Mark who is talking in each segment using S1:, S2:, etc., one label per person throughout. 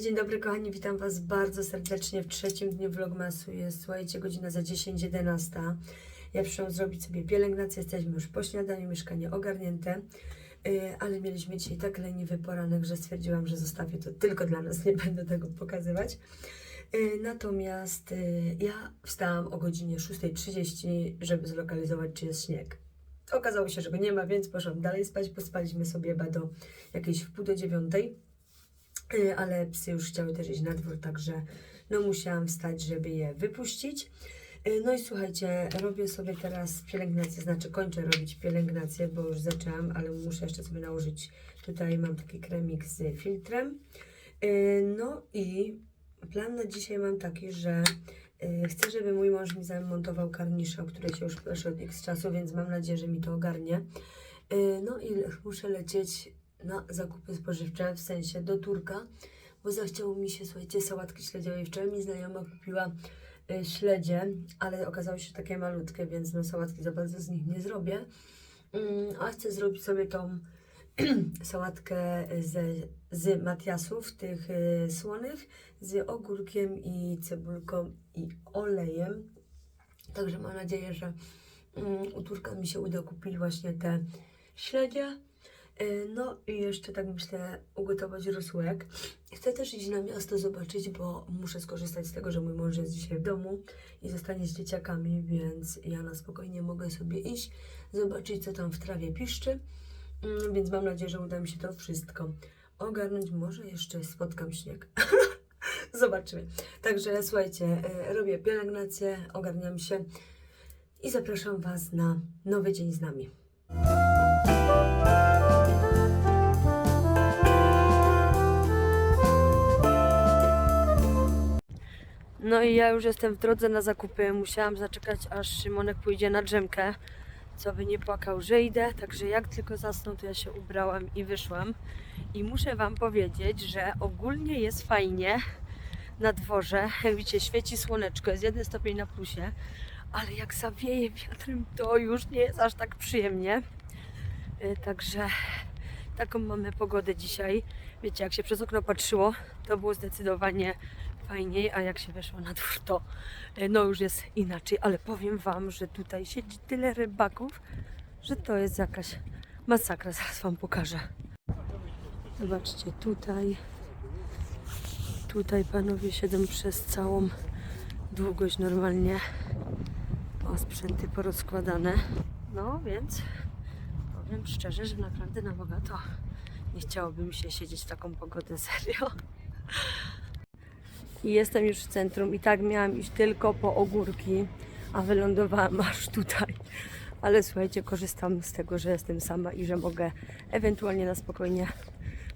S1: dzień dobry kochani, witam Was bardzo serdecznie w trzecim dniu vlogmasu. Jest, słuchajcie, godzina za 10.11. Ja przyszłam zrobić sobie pielęgnację, jesteśmy już po śniadaniu, mieszkanie ogarnięte. Yy, ale mieliśmy dzisiaj tak leniwy poranek, że stwierdziłam, że zostawię to tylko dla nas, nie będę tego pokazywać. Yy, Natomiast yy, ja wstałam o godzinie 6.30, żeby zlokalizować, czy jest śnieg. Okazało się, że go nie ma, więc poszłam dalej spać. Pospaliśmy sobie chyba do jakiejś w pół do dziewiątej. Y, ale psy już chciały też iść na dwór, także no musiałam wstać, żeby je wypuścić. Y, No i słuchajcie, robię sobie teraz pielęgnację, znaczy kończę robić pielęgnację, bo już zaczęłam, ale muszę jeszcze sobie nałożyć, tutaj mam taki kremik z filtrem. Y, No i plan na dzisiaj mam taki, że chcę, żeby mój mąż mi zamontował karniszę, o której się już proszę od x czasu, więc mam nadzieję, że mi to ogarnie. No i muszę lecieć na zakupy spożywcze, w sensie do Turka, bo zachciało mi się, słuchajcie, sałatki śledziowej. Wczoraj mi znajoma kupiła y, śledzie, ale okazało się takie malutkie, więc no sałatki za bardzo z nich nie zrobię. Mm, a chcę zrobić sobie tą sałatkę ze, z matiasów, tych y, słonych, z ogórkiem i cebulką i olejem. Także mam nadzieję, że mm, u Turka mi się uda kupić właśnie te śledzie. Y, No i jeszcze tak myślę ugotować rosółek. Chcę też iść na miasto zobaczyć, bo muszę skorzystać z tego, że mój mąż jest dzisiaj w domu i zostanie z dzieciakami, więc ja na spokojnie mogę sobie iść, zobaczyć co tam w trawie piszczy. Mm, Więc mam nadzieję, że uda mi się to wszystko ogarnąć. Może jeszcze spotkam śnieg. Zobaczymy. Także słuchajcie, y, robię pielęgnację, ogarniam się i zapraszam Was na nowy dzień z nami. No i ja już jestem w drodze na zakupy. Musiałam zaczekać, aż Szymonek pójdzie na drzemkę, co by nie płakał, że idę. Także jak tylko zasnął, to ja się ubrałam i wyszłam. I muszę Wam powiedzieć, że ogólnie jest fajnie na dworze. Jak widzicie, świeci słoneczko, jest jeden stopień na plusie, ale jak zawieje wiatrem, to już nie jest aż tak przyjemnie. Y, Także taką mamy pogodę dzisiaj. Wiecie, jak się przez okno patrzyło, to było zdecydowanie fajniej, a jak się weszło na dwór, to e, no już jest inaczej, ale powiem Wam, że tutaj siedzi tyle rybaków, że to jest jakaś masakra, zaraz Wam pokażę. Zobaczcie, tutaj, tutaj panowie siedzą przez całą długość normalnie. O, sprzęty porozkładane. No, więc powiem szczerze, że naprawdę na bogato nie chciałoby mi się siedzieć w taką pogodę, serio. I jestem już w centrum i tak miałam iść tylko po ogórki, a wylądowałam aż tutaj. Ale słuchajcie, korzystam z tego, że jestem sama i że mogę ewentualnie na spokojnie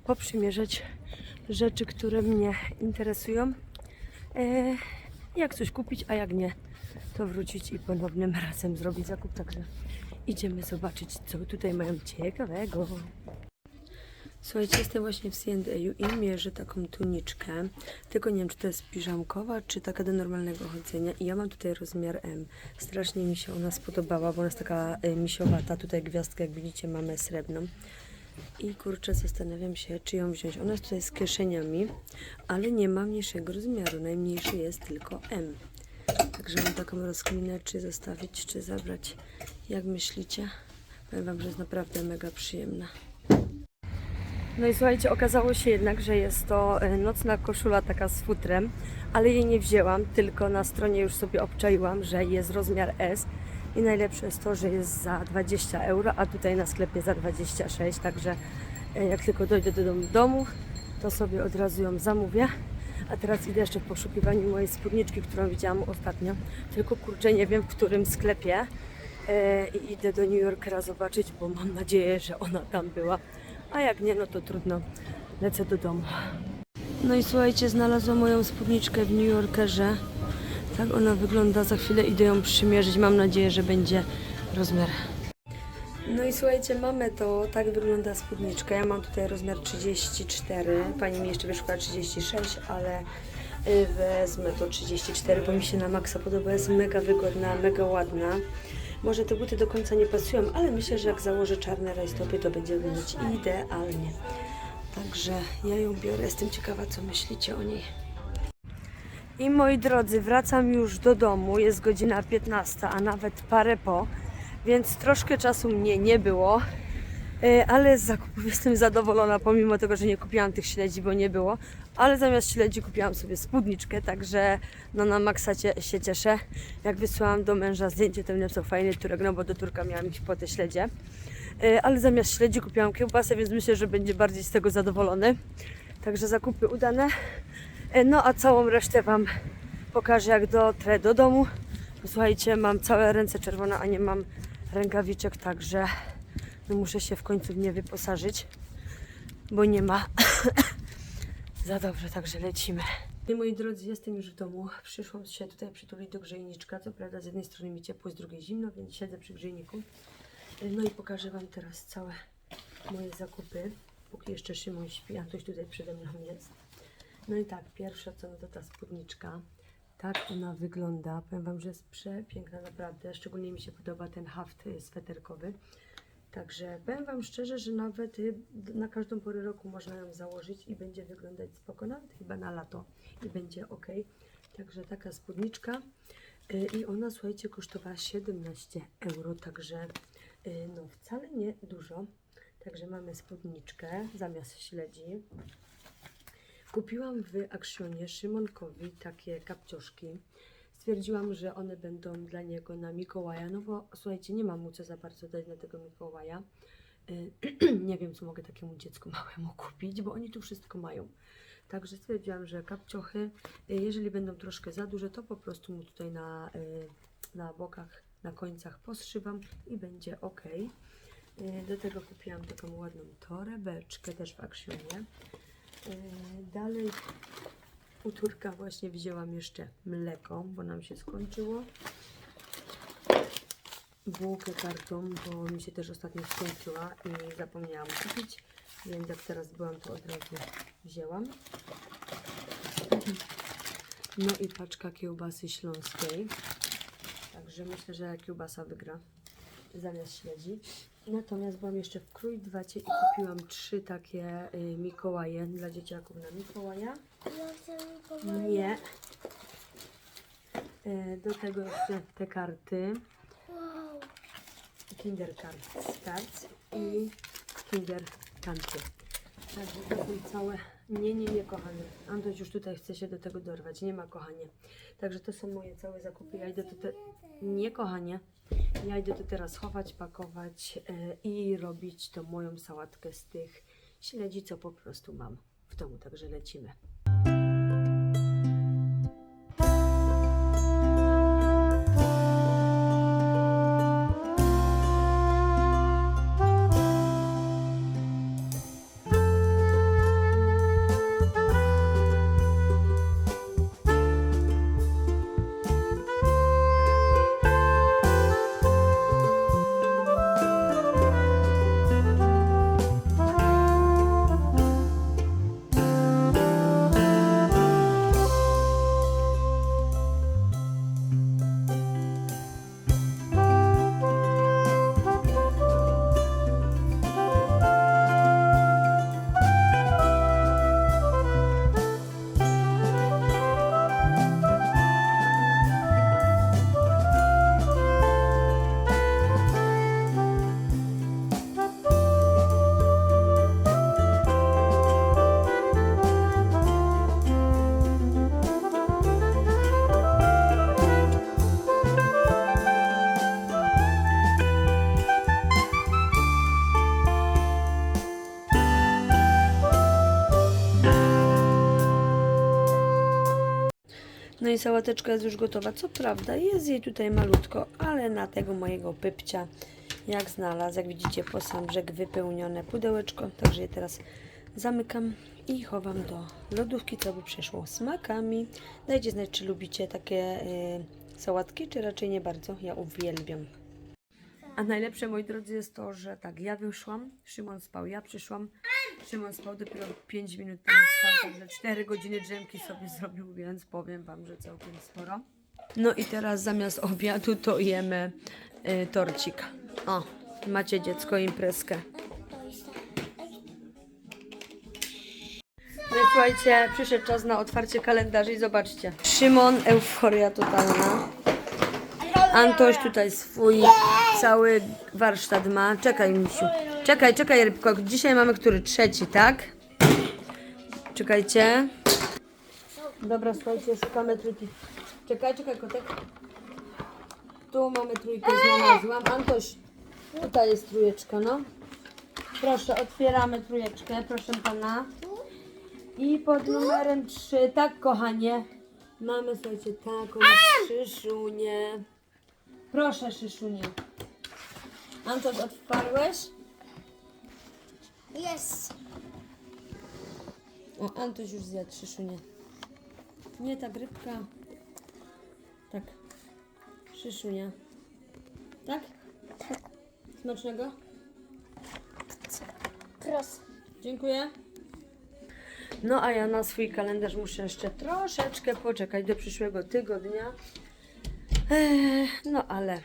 S1: poprzymierzać rzeczy, które mnie interesują. E, jak coś kupić, a jak nie, to wrócić i ponownym razem zrobić zakup. Także idziemy zobaczyć, co tutaj mają ciekawego. Słuchajcie, jestem właśnie w C&A i mierzę taką tuniczkę. Tylko nie wiem, czy to jest piżamkowa, czy taka do normalnego chodzenia. I ja mam tutaj rozmiar M. Strasznie mi się ona spodobała, bo ona jest taka y, misiowata. Tutaj gwiazdkę, jak widzicie, mamy srebrną. I kurczę, zastanawiam się, czy ją wziąć. Ona jest tutaj z kieszeniami, ale nie ma mniejszego rozmiaru. Najmniejszy jest tylko M. Także mam taką rozkminę, czy zostawić, czy zabrać. Jak myślicie? Powiem Wam, że jest naprawdę mega przyjemna. No i słuchajcie, okazało się jednak, że jest to e, nocna koszula taka z futrem, ale jej nie wzięłam, tylko na stronie już sobie obczaiłam, że jest rozmiar S i najlepsze jest to, że jest za 20 euro, a tutaj na sklepie za 26, także e, jak tylko dojdę do domu, to sobie od razu ją zamówię. A teraz idę jeszcze w poszukiwaniu mojej spódniczki, którą widziałam ostatnio, tylko kurczę nie wiem w którym sklepie e, i idę do New Yorkera zobaczyć, bo mam nadzieję, że ona tam była. A jak nie, no to trudno. Lecę do domu. No i słuchajcie, znalazłam moją spódniczkę w New Yorkerze. Tak ona wygląda. Za chwilę idę ją przymierzyć. Mam nadzieję, że będzie rozmiar. No i słuchajcie, mamy to. Tak wygląda spódniczka. Ja mam tutaj rozmiar 34. Pani mi jeszcze wyszła 36, ale y, wezmę to 34, bo mi się na maksa podoba. Jest mega wygodna, mega ładna. Może te buty do końca nie pasują, ale myślę, że jak założę czarne rajstopy, to będzie wyglądać idealnie. Także ja ją biorę, jestem ciekawa, co myślicie o niej. I moi drodzy, wracam już do domu, jest godzina 15, a nawet parę po, więc troszkę czasu mnie nie było, ale z zakupów jestem zadowolona, pomimo tego, że nie kupiłam tych śledzi, bo nie było, ale zamiast śledzi kupiłam sobie spódniczkę, także no na maksa się cieszę. Jak wysłałam do męża zdjęcie, to wniosł fajny turek, no bo do Turka miałam iść po te śledzie. E, ale zamiast śledzi kupiłam kiełbasę, więc myślę, że będzie bardziej z tego zadowolony. Także zakupy udane. E, No a całą resztę Wam pokażę jak dotrę do domu. Słuchajcie, mam całe ręce czerwone, a nie mam rękawiczek, także muszę się w końcu w nie wyposażyć, bo nie ma za dobrze, także lecimy. I moi drodzy, jestem już w domu. Przyszłam się tutaj przytulić do grzejniczka. Co prawda z jednej strony mi ciepło, z drugiej zimno, więc siedzę przy grzejniku. No i pokażę Wam teraz całe moje zakupy, póki jeszcze Szymon śpi, a ktoś tutaj przede mną jest. No i tak, pierwsza co no to ta spódniczka. Tak ona wygląda. Powiem Wam, że jest przepiękna naprawdę. Szczególnie mi się podoba ten haft y, sweterkowy. Także powiem Wam szczerze, że nawet y, na każdą porę roku można ją założyć i będzie wyglądać spoko, nawet chyba na lato i będzie ok. Także taka spódniczka y, i ona słuchajcie kosztowała 17 euro, także y, no wcale nie dużo. Także mamy spódniczkę zamiast śledzi. Kupiłam w Actionie Szymonkowi takie kapcioszki. Stwierdziłam, że one będą dla niego na Mikołaja, no bo słuchajcie, nie mam mu co za bardzo dać na tego Mikołaja. Y, nie wiem, co mogę takiemu dziecku małemu kupić, bo oni tu wszystko mają. Także stwierdziłam, że kapciochy, y, jeżeli będą troszkę za duże, to po prostu mu tutaj na, y, na bokach, na końcach poszywam i będzie ok. Do tego kupiłam taką ładną torebeczkę też w Actionie. Dalej u Turka właśnie wzięłam jeszcze mleko, bo nam się skończyło. Bułkę kartą, bo mi się też ostatnio skończyła i zapomniałam kupić, więc jak teraz byłam, to od razu wzięłam. No i paczka kiełbasy śląskiej. Także myślę, że kiełbasa wygra zamiast śledzi. Natomiast byłam jeszcze w Krójdwacie i kupiłam trzy takie y, Mikołaje dla dzieciaków na Mikołaja.
S2: Ja chcę Mikołaja.
S1: Nie. E, Do tego jeszcze te karty.
S2: Wow.
S1: Kinder Card Start i Kinder Kanty. Są całe. Nie, nie, nie, kochany. Antoś już tutaj chce się do tego dorwać. Nie ma, kochanie. Także to są moje całe zakupy. Ja idę to te... Nie, kochanie. Ja idę to teraz chować, pakować e, i robić tą moją sałatkę z tych śledzi, co po prostu mam w domu. Także lecimy. I sałateczka jest już gotowa. Co prawda jest jej tutaj malutko, ale na tego mojego pypcia jak znalazł, jak widzicie po sam brzeg wypełnione pudełeczko. Także je teraz zamykam i chowam do lodówki, co by przeszło smakami. Dajcie znać, czy lubicie takie y, sałatki, czy raczej nie bardzo. Ja uwielbiam. A najlepsze, moi drodzy, jest to, że tak, ja wyszłam, Szymon spał, ja przyszłam, Szymon spał dopiero 5 minut temu spał, także 4 godziny drzemki sobie zrobił, więc powiem Wam, że całkiem sporo. No i teraz zamiast obiadu to jemy y, torcik. O, macie dziecko imprezkę.
S2: Jest
S1: słuchajcie, przyszedł czas na otwarcie kalendarzy i zobaczcie. Szymon, euforia totalna. Antoś tutaj swój cały warsztat ma. Czekaj, misiu. Czekaj, czekaj, rybko. Dzisiaj mamy który? Trzeci, tak? Czekajcie. Dobra, słuchajcie, szukamy trójki. Czekaj, czekaj, kotek. Tu mamy trójkę, znalazłam. Antoś, tutaj jest trójeczka, no. Proszę, otwieramy trójeczkę, proszę pana. I pod numerem 3, tak kochanie, mamy, słuchajcie, taką szyszunię. Proszę, szyszunie. Antoś, otwarłeś?
S2: Jest.
S1: O, Antoś już zjadł szyszunię. Nie, ta grypka. Tak. Szyszunia. Tak? Smacznego?
S2: Proszę.
S1: Dziękuję. No a ja na swój kalendarz muszę jeszcze troszeczkę poczekać do przyszłego tygodnia. No ale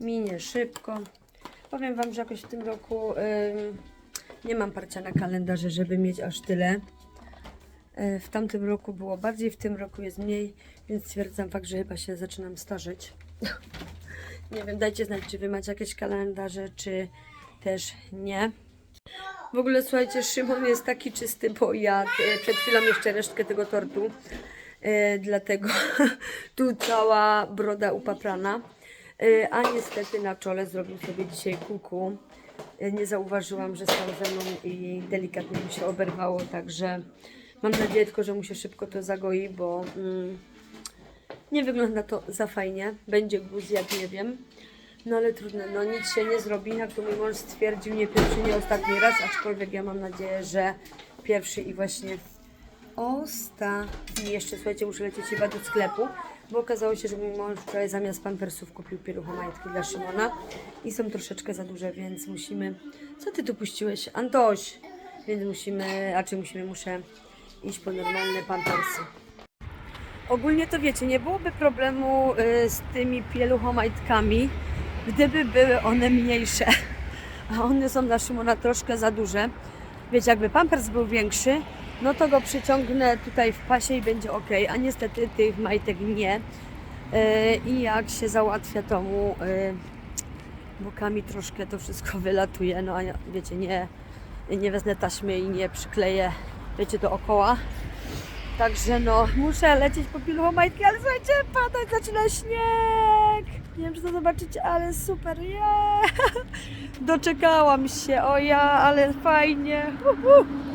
S1: minie szybko. Powiem Wam, że jakoś w tym roku nie mam parcia na kalendarze, żeby mieć aż tyle. W tamtym roku było bardziej, w tym roku jest mniej, więc stwierdzam fakt, że chyba się zaczynam starzeć. nie wiem, dajcie znać, czy Wy macie jakieś kalendarze, czy też nie. W ogóle słuchajcie, Szymon jest taki czysty, bo jadł e, przed chwilą jeszcze resztkę tego tortu. E, dlatego tu cała broda upaprana. E, a niestety na czole zrobił sobie dzisiaj kuku. E, nie zauważyłam, że stał ze mną i delikatnie mu się oberwało, także mam nadzieję tylko, że mu się szybko to zagoi, bo mm, nie wygląda to za fajnie. Będzie guz, jak nie wiem. No ale trudno, no nic się nie zrobi, jak to mój mąż stwierdził, nie pierwszy, nie ostatni raz, aczkolwiek ja mam nadzieję, że pierwszy i właśnie ostatni. Jeszcze słuchajcie, muszę lecieć chyba do sklepu, bo okazało się, że mój mąż wczoraj zamiast pampersów kupił pieluchomajtki dla Szymona i są troszeczkę za duże, więc musimy... Co ty tu puściłeś? Antoś! Więc musimy, a czy musimy, muszę iść po normalne pampersy. Ogólnie to wiecie, nie byłoby problemu y, z tymi pieluchomajtkami, gdyby były one mniejsze. A one są dla Szymona troszkę za duże. Wiecie, jakby pampers był większy, no to go przyciągnę tutaj w pasie i będzie ok, a niestety tych majtek nie. Y, I jak się załatwia, to mu y, bokami troszkę to wszystko wylatuje. No a wiecie, nie, nie wezmę taśmy i nie przykleję, wiecie, dookoła. Także no, muszę lecieć po piluchomajtki, ale słuchajcie, padać zaczyna śnieg. Nie wiem, czy to zobaczycie, ale super, yeah. Doczekałam się, o ja, ale fajnie. Uhu.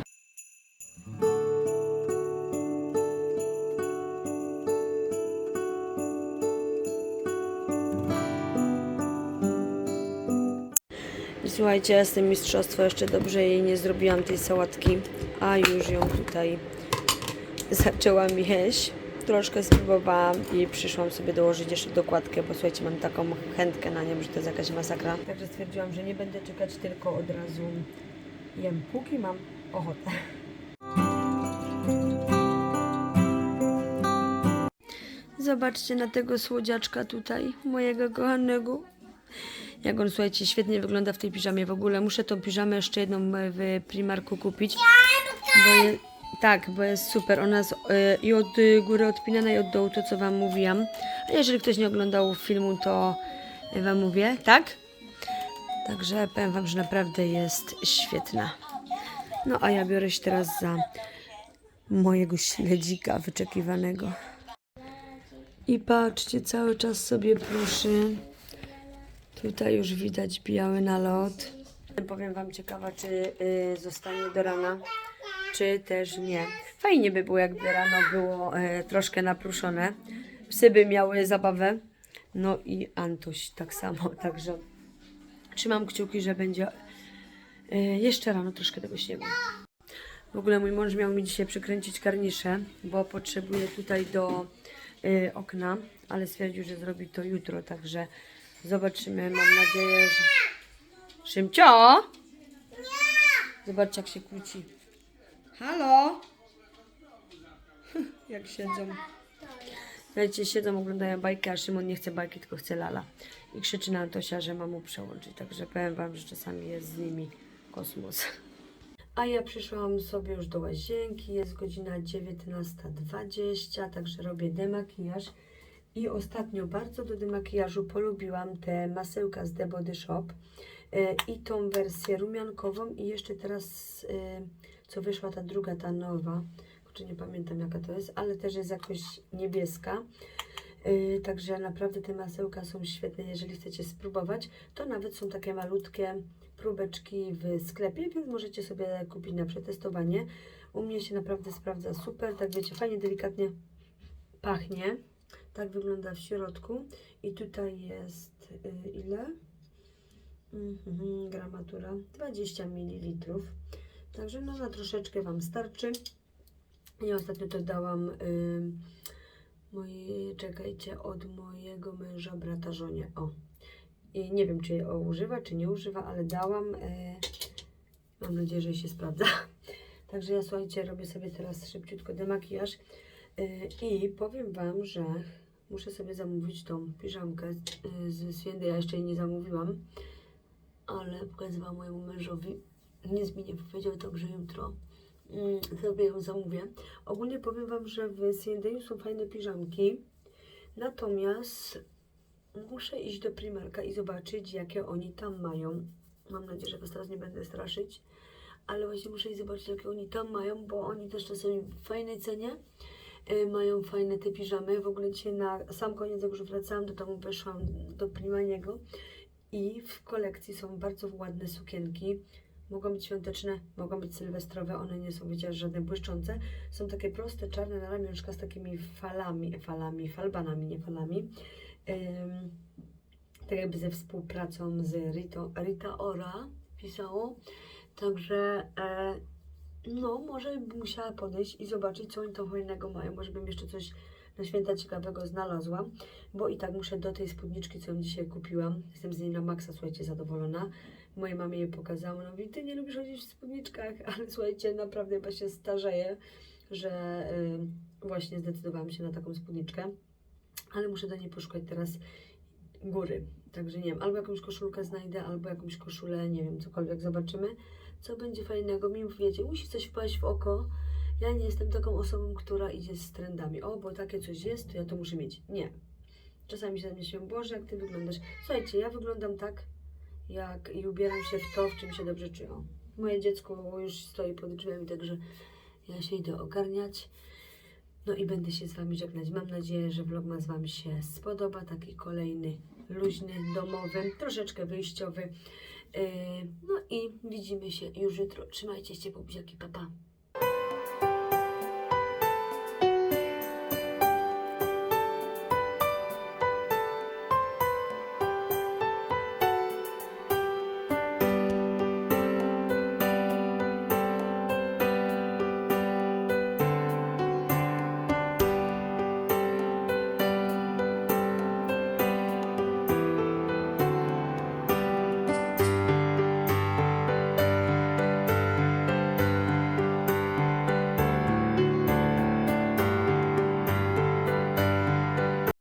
S1: Słuchajcie, z tym mistrzostwo jeszcze dobrze jej nie zrobiłam tej sałatki, a już ją tutaj zaczęłam jeść. Troszkę spróbowałam i przyszłam sobie dołożyć jeszcze dokładkę, bo słuchajcie, mam taką chętkę na nią, że to jest jakaś masakra. Także stwierdziłam, że nie będę czekać, tylko od razu jem, póki mam ochotę. Zobaczcie na tego słodziaczka tutaj, mojego kochanego. Jak on, słuchajcie, świetnie wygląda w tej piżamie w ogóle. Muszę tą piżamę jeszcze jedną e, w Primarku kupić. Bo je, tak, bo jest super. Ona jest e, i od y, góry odpinana i od dołu, to co Wam mówiłam. A jeżeli ktoś nie oglądał filmu, to Wam mówię, tak? Także powiem Wam, że naprawdę jest świetna. No a ja biorę się teraz za mojego śledzika wyczekiwanego. I patrzcie, cały czas sobie pruszy. Tutaj już widać biały nalot. Powiem Wam ciekawa, czy y, zostanie do rana, czy też nie. Fajnie by było, jakby rano było y, troszkę napruszone. Psy by miały zabawę. No i Antuś tak samo, także trzymam kciuki, że będzie y, jeszcze rano troszkę tego śniegu. W ogóle mój mąż miał mi dzisiaj przykręcić karnisze, bo potrzebuje tutaj do y, okna, ale stwierdził, że zrobi to jutro, także zobaczymy. Mam nadzieję, że. Szymcio! Zobaczcie, jak się kłóci. Halo? jak siedzą. Słuchajcie, siedzą, oglądają bajki, a Szymon nie chce bajki, tylko chce lala. I krzyczy na Antosia, że ma mu przełączyć. Także powiem wam, że czasami jest z nimi kosmos. A ja przyszłam sobie już do łazienki, jest godzina 19.20, także robię demakijaż. I ostatnio bardzo do demakijażu polubiłam te masełka z The Body Shop e, i tą wersję rumiankową i jeszcze teraz, e, co wyszła ta druga, ta nowa, kurczę nie pamiętam jaka to jest, ale też jest jakoś niebieska. E, Także naprawdę te masełka są świetne, jeżeli chcecie spróbować. To nawet są takie malutkie próbeczki w sklepie, więc możecie sobie kupić na przetestowanie. U mnie się naprawdę sprawdza super, tak wiecie, fajnie, delikatnie pachnie. Tak wygląda w środku. I tutaj jest y, ile? Mhm, gramatura 20 ml. Także no na troszeczkę Wam starczy. Ja ostatnio to dałam y, mojej, czekajcie, od mojego męża brata żonie. O. I nie wiem, czy je używa, czy nie używa, ale dałam. Y, mam nadzieję, że się sprawdza. Także ja słuchajcie, robię sobie teraz szybciutko demakijaż. Y, I powiem Wam, że muszę sobie zamówić tą piżamkę y, z Swiędy. Ja jeszcze jej nie zamówiłam, ale pokazywałam mojemu mężowi. Nie powiedział, także jutro mm, sobie ją zamówię. Ogólnie powiem Wam, że w Swiędeju są fajne piżamki, natomiast muszę iść do Primarka i zobaczyć, jakie oni tam mają. Mam nadzieję, że Was teraz nie będę straszyć, ale właśnie muszę iść zobaczyć, jakie oni tam mają, bo oni też czasami w fajnej cenie y, mają fajne te piżamy. W ogóle dzisiaj na sam koniec, jak już wracałam do domu, weszłam do Primaniego i w kolekcji są bardzo ładne sukienki. Mogą być świąteczne, mogą być sylwestrowe, one nie są, wiecie, żadne błyszczące. Są takie proste, czarne na ramionczka z takimi falami, falami, falbanami, nie falami. Ym, tak jakby ze współpracą z Rito, Rita Ora pisało. Także e, no, może bym musiała podejść i zobaczyć, co oni tam fajnego mają. Może bym jeszcze coś na święta ciekawego znalazła, bo i tak muszę do tej spódniczki, co ją dzisiaj kupiłam. Jestem z niej na maksa, słuchajcie, zadowolona. Mojej mamie je pokazałam, ona mówi, ty nie lubisz chodzić w spódniczkach, ale słuchajcie, naprawdę chyba się starzeję, że y, właśnie zdecydowałam się na taką spódniczkę, ale muszę do niej poszukać teraz góry. Także nie wiem, albo jakąś koszulkę znajdę, albo jakąś koszulę, nie wiem, cokolwiek, zobaczymy, co będzie fajnego. Mi wiecie, musi coś wpaść w oko. Ja nie jestem taką osobą, która idzie z trendami. O, bo takie coś jest, to ja to muszę mieć. Nie. Czasami się myślę, Boże, jak Ty wyglądasz. Słuchajcie, ja wyglądam tak, jak i ubieram się w to, w czym się dobrze czuję. Moje dziecko już stoi pod drzwiami, także ja się idę ogarniać. No i będę się z Wami żegnać. Mam nadzieję, że vlogmas Wam się spodoba. Taki kolejny, luźny, domowy, troszeczkę wyjściowy. Yy, No i widzimy się już jutro. Trzymajcie się, buziaki, papa. Pa.